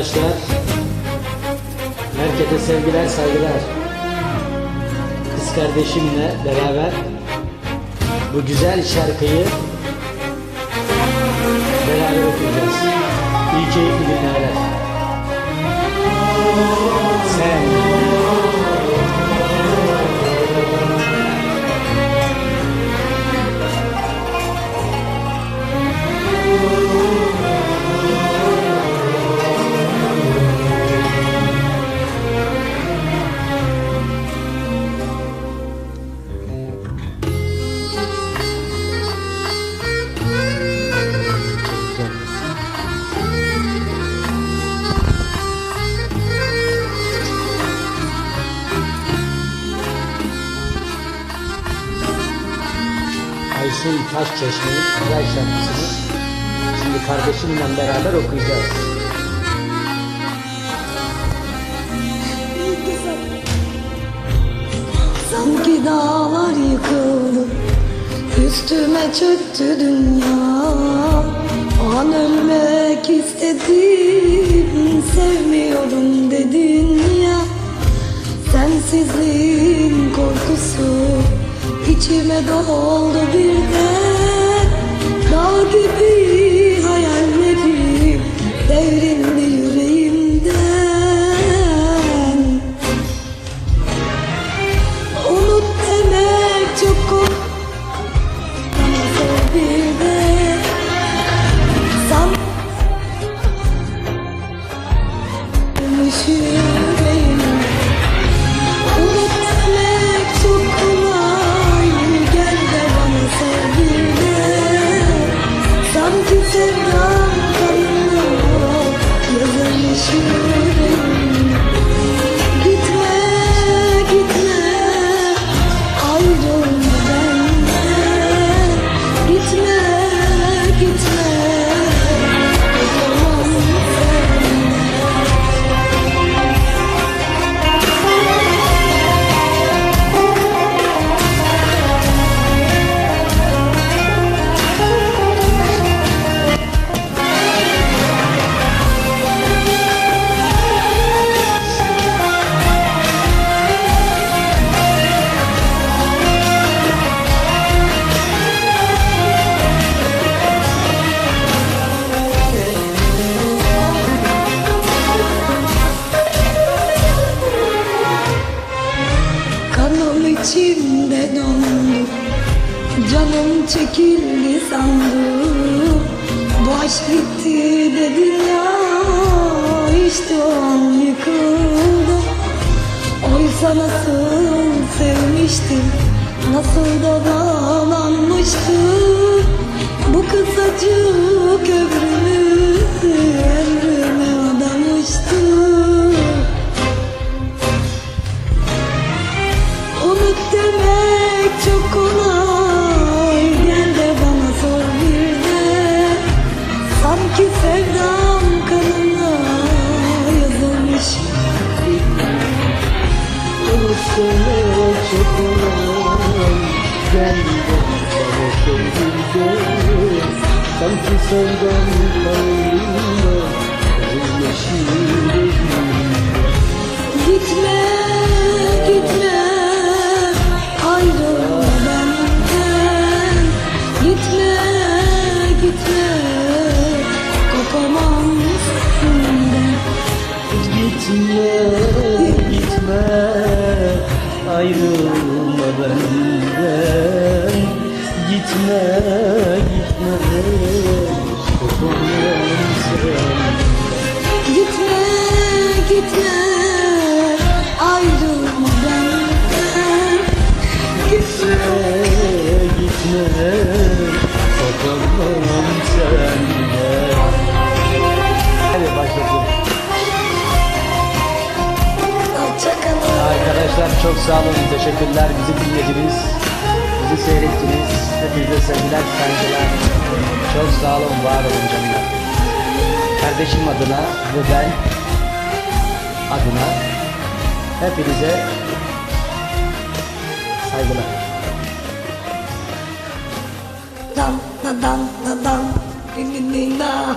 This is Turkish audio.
arkadaşlar. Herkese sevgiler, saygılar. Kız kardeşimle beraber bu güzel şarkıyı beraber okuyacağız. İyi keyifli dinlemeler. Ayşin Taşçeşme'nin güzel şarkısını şimdi kardeşimle beraber okuyacağız. Sanki dağlar yıkıldı Üstüme çöktü dünya. O an ölmek istedim Sevmiyorum dedin ya. Sensizliğin korkusu içime doldu Keep içimde dondu Canım çekildi sandım Bu aşk bitti dedin ya İşte o an yıkıldım Oysa nasıl sevmiştim Nasıl da bağlanmıştım Bu kısacık Sanki kanımda Yazılmış yüreğim Gitme, gitme Ayrılma benden Gitme, gitme Kopamam senden Gitme, gitme Ayrılma benden Gitme, gitme Gitme, gitme, ayrılma benden. Gitme, Gitme, kopamam senden Hadi. Arkadaşlar çok sağ olun, teşekkürler. Bizi dinlediniz, bizi seyrettiniz. Hepinize sevgiler, saygılar. Çok sağ olun, var olun canlar. Kardeşim adına ve ben adına hepinize saygılar. Dan, da dan, da dan, din, din, din, da.